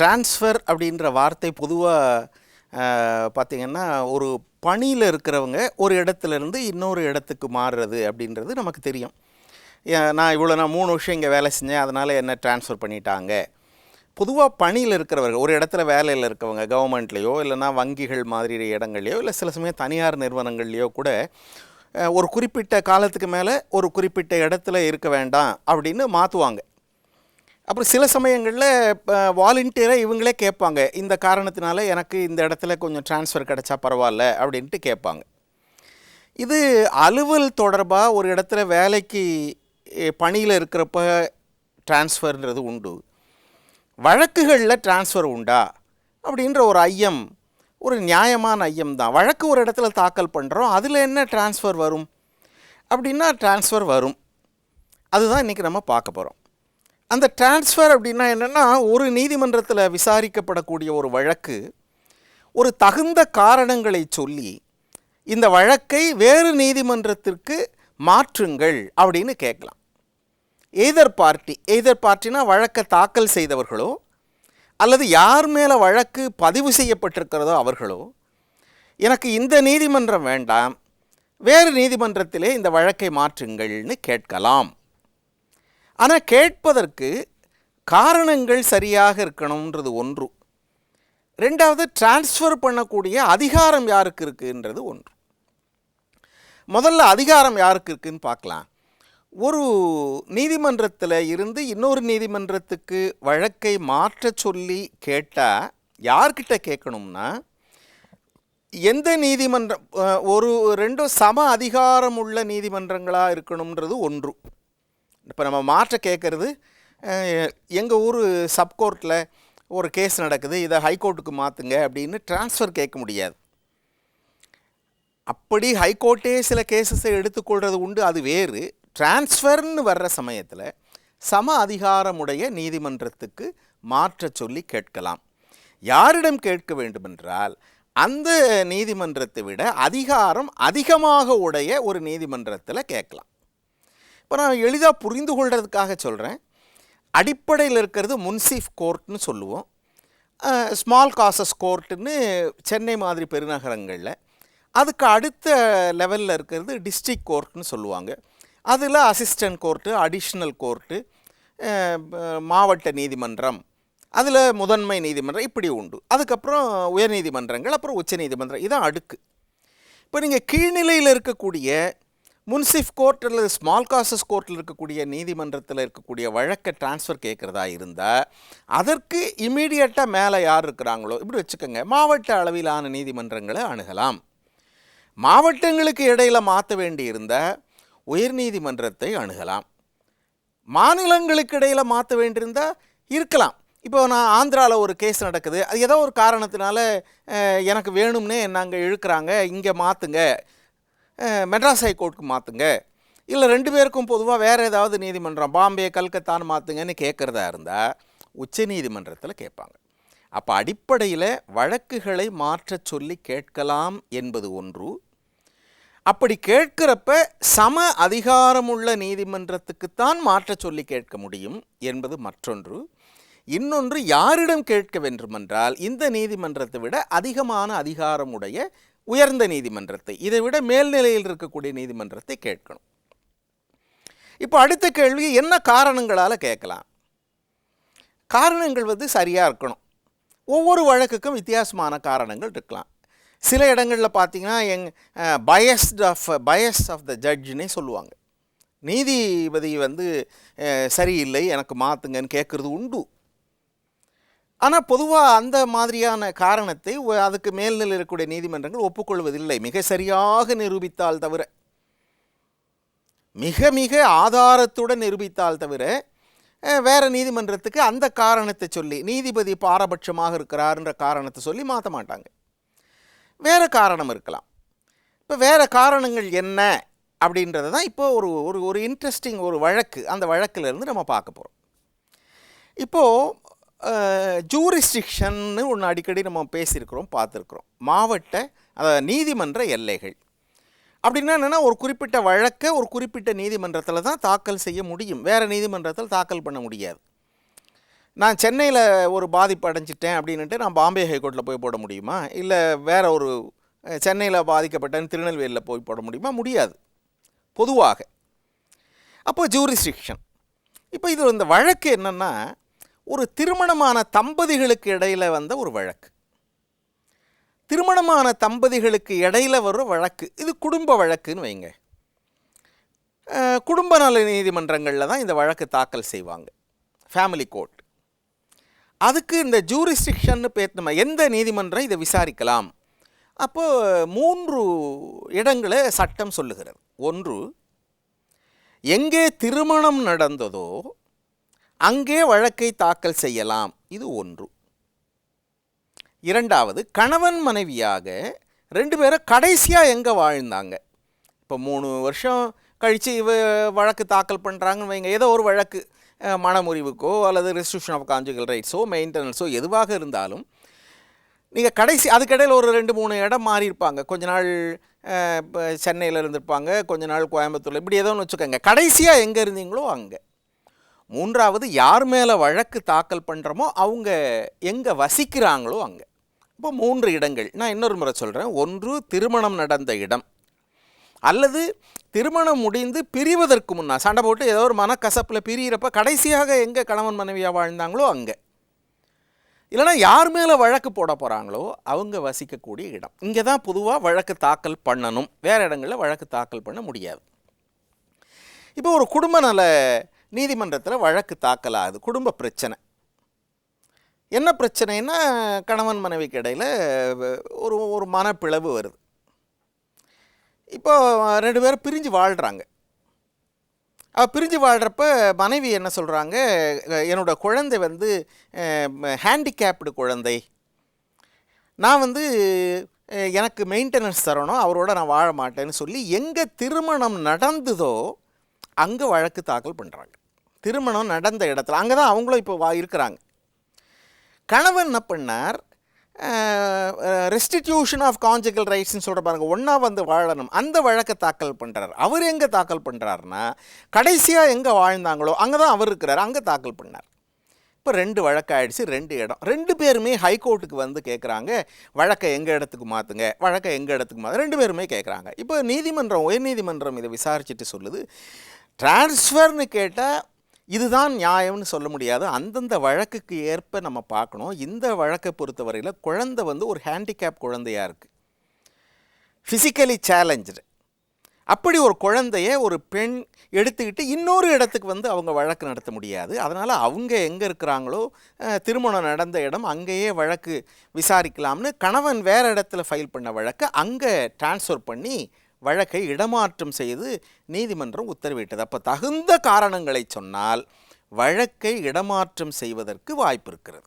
Transfer அப்படின்ற வார்த்தை பொதுவாக பார்த்திங்கன்னா ஒரு பணியில் இருக்கிறவங்க ஒரு இடத்துல இருந்து இன்னொரு இடத்துக்கு மாறுறது அப்படின்றது நமக்கு தெரியும். நான் இவ்வளோ நான் மூணு வருஷம் இங்கே வேலை செஞ்சேன் அதனால் என்ன ட்ரான்ஸ்ஃபர் பண்ணிட்டாங்க. பொதுவாக பணியில் இருக்கிறவர்கள் ஒரு இடத்துல வேலையில் இருக்கவங்க கவர்மெண்ட்லேயோ இல்லைனா வங்கிகள் மாதிரி இடங்கள்லையோ இல்லை சில சமயம் தனியார் நிறுவனங்கள்லையோ கூட ஒரு குறிப்பிட்ட காலத்துக்கு மேலே ஒரு குறிப்பிட்ட இடத்துல இருக்க வேண்டாம் அப்படின்னு மாற்றுவாங்க அப்புறம் சில சமயங்களில் வாலண்டியராக இவங்களே கேட்பாங்க. இந்த காரணத்தினால எனக்கு இந்த இடத்துல கொஞ்சம் ட்ரான்ஸ்ஃபர் கிடைச்சா பரவாயில்ல அப்படின்ட்டு கேட்பாங்க. இது அலுவல் தொடர்பாக ஒரு இடத்துல வேலைக்கு பணியில் இருக்கிறப்ப ட்ரான்ஸ்ஃபர்ன்றது உண்டு. வழக்குகளில் ட்ரான்ஸ்ஃபர் உண்டா? அப்படின்ற ஒரு ஐயம் ஒரு நியாயமான ஐயம் தான். வழக்கு ஒரு இடத்துல தாக்கல் பண்ணுறோம் அதில் என்ன ட்ரான்ஸ்ஃபர் வரும்? அப்படின்னா ட்ரான்ஸ்ஃபர் வரும். அதுதான் இன்றைக்கி நம்ம பார்க்க போகிறோம் அந்த ட்ரான்ஸ்ஃபர் அப்படின்னா என்னென்னா ஒரு நீதிமன்றத்தில் விசாரிக்கப்படக்கூடிய ஒரு வழக்கு ஒரு தகுந்த காரணங்களை சொல்லி இந்த வழக்கை வேறு நீதிமன்றத்திற்கு மாற்றுங்கள் அப்படின்னு கேட்கலாம். எய்தர் பார்ட்டி எய்தர் பார்ட்டினா வழக்கை தாக்கல் செய்தவர்களோ அல்லது யார் மேலே வழக்கு பதிவு செய்யப்பட்டிருக்கிறதோ அவர்களோ எனக்கு இந்த நீதிமன்றம் வேண்டாம் வேறு நீதிமன்றத்திலே இந்த வழக்கை மாற்றுங்கள்னு கேட்கலாம். ஆனால் கேட்பதற்கு காரணங்கள் சரியாக இருக்கணுன்றது ஒன்று. ரெண்டாவது டிரான்ஸ்ஃபர் பண்ணக்கூடிய அதிகாரம் யாருக்கு இருக்குன்றது ஒன்று. முதல்ல அதிகாரம் யாருக்கு இருக்குன்னு பார்க்கலாம். ஒரு நீதிமன்றத்தில் இருந்து இன்னொரு நீதிமன்றத்துக்கு வழக்கை மாற்றச் சொல்லி கேட்டால் யார்கிட்ட கேட்கணும்னா எந்த நீதிமன்றம் ஒரு ரெண்டும் சம அதிகாரம் உள்ள நீதிமன்றங்களாக இருக்கணுன்றது ஒன்று. இப்போ நம்ம மாற்ற கேட்குறது எங்கள் ஊர் சப்கோர்ட்டில் ஒரு கேஸ் நடக்குது. இதை ஹைகோர்ட்டுக்கு மாற்றுங்க அப்படின்னு ட்ரான்ஸ்ஃபர் கேட்க முடியாது. அப்படி ஹைகோர்ட்டே சில கேசஸை எடுத்துக்கொள்வது உண்டு. அது வேறு. ட்ரான்ஸ்ஃபர்னு வர்ற சமயத்தில் சம அதிகாரமுடைய நீதிமன்றத்துக்கு மாற்றச் சொல்லி கேட்கலாம். யாரிடம் கேட்க வேண்டுமென்றால் அந்த நீதிமன்றத்தை விட அதிகாரம் அதிகமாக உடைய ஒரு நீதிமன்றத்தில் கேட்கலாம். இப்போ நான் எளிதாக புரிந்து கொள்கிறதுக்காக சொல்கிறேன் அடிப்படையில் இருக்கிறது முன்சிஃப் கோர்ட்னு சொல்லுவோம். ஸ்மால் காசஸ் கோர்ட்டுன்னு சென்னை மாதிரி பெருநகரங்களில். அதுக்கு அடுத்த லெவலில் இருக்கிறது டிஸ்ட்ரிக்ட் கோர்ட்னு சொல்லுவாங்க. அதில் அசிஸ்டன்ட் கோர்ட்டு அடிஷ்னல் கோர்ட்டு மாவட்ட நீதிமன்றம் அதில் முதன்மை நீதிமன்றம் இப்படி உண்டு. அதுக்கப்புறம் உயர்நீதிமன்றங்கள் அப்புறம் உச்சநீதிமன்றம். இதான் அடுக்கு. இப்போ நீங்கள் கீழ்நிலையில் இருக்கக்கூடிய முன்சிஃப் கோர்ட் அல்லது ஸ்மால் காசஸ் கோர்ட்டில் இருக்கக்கூடிய நீதிமன்றத்தில் இருக்கக்கூடிய வழக்கை ட்ரான்ஸ்ஃபர் கேட்குறதா இருந்தால் அதற்கு இமீடியட்டாக மேலே யார் இருக்கிறாங்களோ இப்படி வச்சுக்கோங்க மாவட்ட அளவிலான நீதிமன்றங்களை அணுகலாம். மாவட்டங்களுக்கு இடையில் மாற்ற வேண்டியிருந்த உயர்நீதிமன்றத்தை அணுகலாம். மாநிலங்களுக்கு இடையில் மாற்ற வேண்டியிருந்தால் இருக்கலாம். இப்போ நான் ஆந்திராவில் ஒரு கேஸ் நடக்குது அது ஏதோ ஒரு காரணத்தினால எனக்கு வேணும்னே நாங்கள் இழுக்கிறாங்க இங்கே மாற்றுங்க மெட்ராஸ் ஹைகோர்ட்டுக்கு மாற்றுங்க இல்லை ரெண்டு பேருக்கும் பொதுவாக வேறு ஏதாவது நீதிமன்றம் பாம்பே கல்கத்தான்னு மாற்றுங்கன்னு கேட்குறதா இருந்தால் உச்ச நீதிமன்றத்தில் கேட்பாங்க அப்போ அடிப்படையில் வழக்குகளை மாற்றச் சொல்லி கேட்கலாம் என்பது ஒன்று. அப்படி கேட்கிறப்ப சம அதிகாரமுள்ள நீதிமன்றத்துக்குத்தான் மாற்றச் சொல்லி கேட்க முடியும் என்பது மற்றொன்று. இன்னொன்று யாரிடம் கேட்க வேண்டுமென்றால் இந்த நீதிமன்றத்தை விட அதிகமான அதிகாரமுடைய உயர்ந்த நீதிமன்றத்தை இதை விட மேல்நிலையில் இருக்கக்கூடிய நீதிமன்றத்தை கேட்கணும். இப்போ அடுத்த கேள்வி என்ன காரணங்களால் கேட்கலாம்? காரணங்கள் வந்து சரியாக இருக்கணும். ஒவ்வொரு வழக்குக்கும் வித்தியாசமான காரணங்கள் இருக்கலாம். சில இடங்களில் பார்த்தீங்கன்னா எங் biased of bias of the ஜட்ஜ்னே சொல்லுவாங்க. நீதிபதி வந்து சரியில்லை எனக்கு மாற்றுங்கன்னு கேட்குறது உண்டு. ஆனால் பொதுவாக அந்த மாதிரியான காரணத்தை அதுக்கு மேல்நிலை இருக்கக்கூடிய நீதிமன்றங்கள் ஒப்புக்கொள்வதில்லை. மிக சரியாக நிரூபித்தால் தவிர மிக மிக ஆதாரத்துடன் நிரூபித்தால் தவிர வேறு நீதிமன்றத்துக்கு அந்த காரணத்தை சொல்லி நீதிபதி பாரபட்சமாக இருக்கிறார்ன்ற காரணத்தை சொல்லி மாற்ற மாட்டாங்க. வேறு காரணம் இருக்கலாம். இப்போ வேறு காரணங்கள் என்ன அப்படின்றது தான் இப்போ ஒரு ஒரு ஒரு இன்ட்ரெஸ்டிங் ஒரு வழக்கு. அந்த வழக்கிலிருந்து நம்ம பார்க்க போகிறோம் இப்போது ஜூரிஸ்டிக்ஷன்னு ஒன்று அடிக்கடி நம்ம பேசியிருக்கிறோம் பார்த்துருக்குறோம். மாவட்ட அதாவது நீதிமன்ற எல்லைகள். அப்படின்னா என்னென்னா ஒரு குறிப்பிட்ட வழக்கை ஒரு குறிப்பிட்ட நீதிமன்றத்தில் தான் தாக்கல் செய்ய முடியும். வேறு நீதிமன்றத்தில் தாக்கல் பண்ண முடியாது. நான் சென்னையில் ஒரு பாதிப்பு அடைஞ்சிட்டேன் அப்படின்ட்டு நான் பாம்பே ஹைகோர்ட்டில் போய் போட முடியுமா? இல்லை வேறு ஒரு சென்னையில் பாதிக்கப்பட்டேன் திருநெல்வேலியில் போய் போட முடியுமா? முடியாது. பொதுவாக. அப்போ ஜூரிஸ்டிக்ஷன் இப்போ இது இந்த வழக்கு என்னென்னா ஒரு திருமணமான தம்பதிகளுக்கு இடையில் வந்த ஒரு வழக்கு. திருமணமான தம்பதிகளுக்கு இடையில வர வழக்கு. இது குடும்ப வழக்குன்னு வைங்க. குடும்ப நல நீதிமன்றங்களில் தான் இந்த வழக்கு தாக்கல் செய்வாங்க. ஃபேமிலி கோர்ட் அதுக்கு இந்த ஜூரிஸ்டிக்ஷன் பேர் எந்த நீதிமன்றம் இதை விசாரிக்கலாம்? அப்போது மூன்று இடங்களை சட்டம் சொல்லுகிறது. ஒன்று எங்கே திருமணம் நடந்ததோ அங்கே வழக்கை தாக்கல் செய்யலாம். இது ஒன்று. இரண்டாவது கணவன் மனைவியாக ரெண்டு பேரும் கடைசியாக எங்கே வாழ்ந்தாங்க? இப்போ மூணு வருஷம் கழித்து இவ வழக்கு தாக்கல் பண்ணுறாங்கன்னு வைங்க. ஏதோ ஒரு வழக்கு மனமுறிவுக்கோ அல்லது ரெஸ்ட்ரிக்ஷன் ஆஃப் கான்ஜுகல் ரைட்ஸோ மெயின்டெனன்ஸோ எதுவாக இருந்தாலும் நீங்கள் கடைசி அதுக்கிடையில் ஒரு ரெண்டு மூணு இடம் மாறி இருப்பாங்க. கொஞ்ச நாள் இப்போ சென்னையில் இருந்திருப்பாங்க. கொஞ்ச நாள் கோயம்புத்தூர் இப்படி ஏதோ ஒன்று வச்சுக்கோங்க. கடைசியாக எங்கே இருந்தீங்களோ அங்கே. மூன்றாவது யார் மேலே வழக்கு தாக்கல் பண்ணுறோமோ அவங்க எங்கே வசிக்கிறாங்களோ அங்கே. இப்போ மூன்று இடங்கள். நான் இன்னொரு முறை சொல்கிறேன் ஒன்று திருமணம் நடந்த இடம். அல்லது திருமணம் முடிந்து பிரிவதற்கு முன்னா சண்டை போட்டு ஏதோ ஒரு மனக்கசப்பில் பிரியிறப்ப கடைசியாக எங்கே கணவன் மனைவியாக வாழ்ந்தாங்களோ அங்கே. இல்லைன்னா யார் மேலே வழக்கு போட போகிறாங்களோ அவங்க வசிக்கக்கூடிய இடம். இங்கே தான் பொதுவாக வழக்கு தாக்கல் பண்ணணும். வேறு இடங்களில் வழக்கு தாக்கல் பண்ண முடியாது. இப்போ ஒரு குடும்ப நல நீதிமன்றத்தில் வழக்கு தாக்கலாகுது. குடும்ப பிரச்சனை. என்ன பிரச்சனைன்னா கணவன் மனைவிக்கு இடையில் ஒரு ஒரு மனப்பிளவு வருது. இப்போ ரெண்டு பேரும் பிரிஞ்சு வாழ்கிறாங்க அவள் பிரிஞ்சு வாழ்கிறப்ப மனைவி என்ன சொல்கிறாங்க என்னோட குழந்தை வந்து ஹேண்டிகேப்டு குழந்தை. நான் வந்து எனக்கு மெயின்டெனன்ஸ் தரணும் அவரோட நான் வாழ மாட்டேன்னு சொல்லி எங்கே திருமணம் நடந்ததோ அங்கே வழக்கு தாக்கல் பண்ணுறாங்க திருமணம் நடந்த இடத்துல அங்கே தான் அவங்களும் இப்போ வா இருக்கிறாங்க. கணவன் என்ன பண்ணார்? ரெஸ்டிடியூஷன் ஆஃப் கான்ஜுகல் ரைட்ஸ்னு சொல்கிற பாருங்க ஒன்றா வந்து வாழணும். அந்த வழக்கை தாக்கல் பண்ணுறார் அவர் எங்கே தாக்கல் பண்ணுறாருன்னா கடைசியாக எங்கே வாழ்ந்தாங்களோ அங்கே தான் அவர் இருக்கிறார். அங்கே தாக்கல் பண்ணார். இப்போ ரெண்டு வழக்காயிடுச்சு ரெண்டு இடம். ரெண்டு பேருமே ஹைகோர்ட்டுக்கு வந்து கேட்குறாங்க வழக்கை எங்கள் இடத்துக்கு மாற்றுங்க வழக்கை எங்கள் இடத்துக்கு மாற்று ரெண்டு பேருமே கேட்குறாங்க இப்போ நீதிமன்றம் உயர்நீதிமன்றம் இதை விசாரிச்சுட்டு சொல்லுது. டிரான்ஸ்ஃபர்னு கேட்டால் இதுதான் நியாயம்னு சொல்ல முடியாது. அந்தந்த வழக்குக்கு ஏற்ப நம்ம பார்க்கணும். இந்த வழக்கை பொறுத்தவரையில் குழந்தை வந்து ஒரு ஹேண்டிகேப் குழந்தையாக இருக்குது ஃபிசிக்கலி சேலஞ்சு அப்படி ஒரு குழந்தைய ஒரு பெண் எடுத்துக்கிட்டு இன்னொரு இடத்துக்கு வந்து அவங்க வழக்கு நடத்த முடியாது. அதனால் அவங்க எங்கே இருக்கிறாங்களோ திருமணம் நடந்த இடம் அங்கேயே வழக்கு விசாரிக்கலாம்னு கணவன் வேறு இடத்துல ஃபைல் பண்ண வழக்கை அங்கே ட்ரான்ஸ்ஃபர் பண்ணி வழக்கை இடமாற்றம் செய்து நீதிமன்றம் உத்தரவிட்டது. அப்போ தகுந்த காரணங்களை சொன்னால் வழக்கை இடமாற்றம் செய்வதற்கு வாய்ப்பு இருக்கிறது.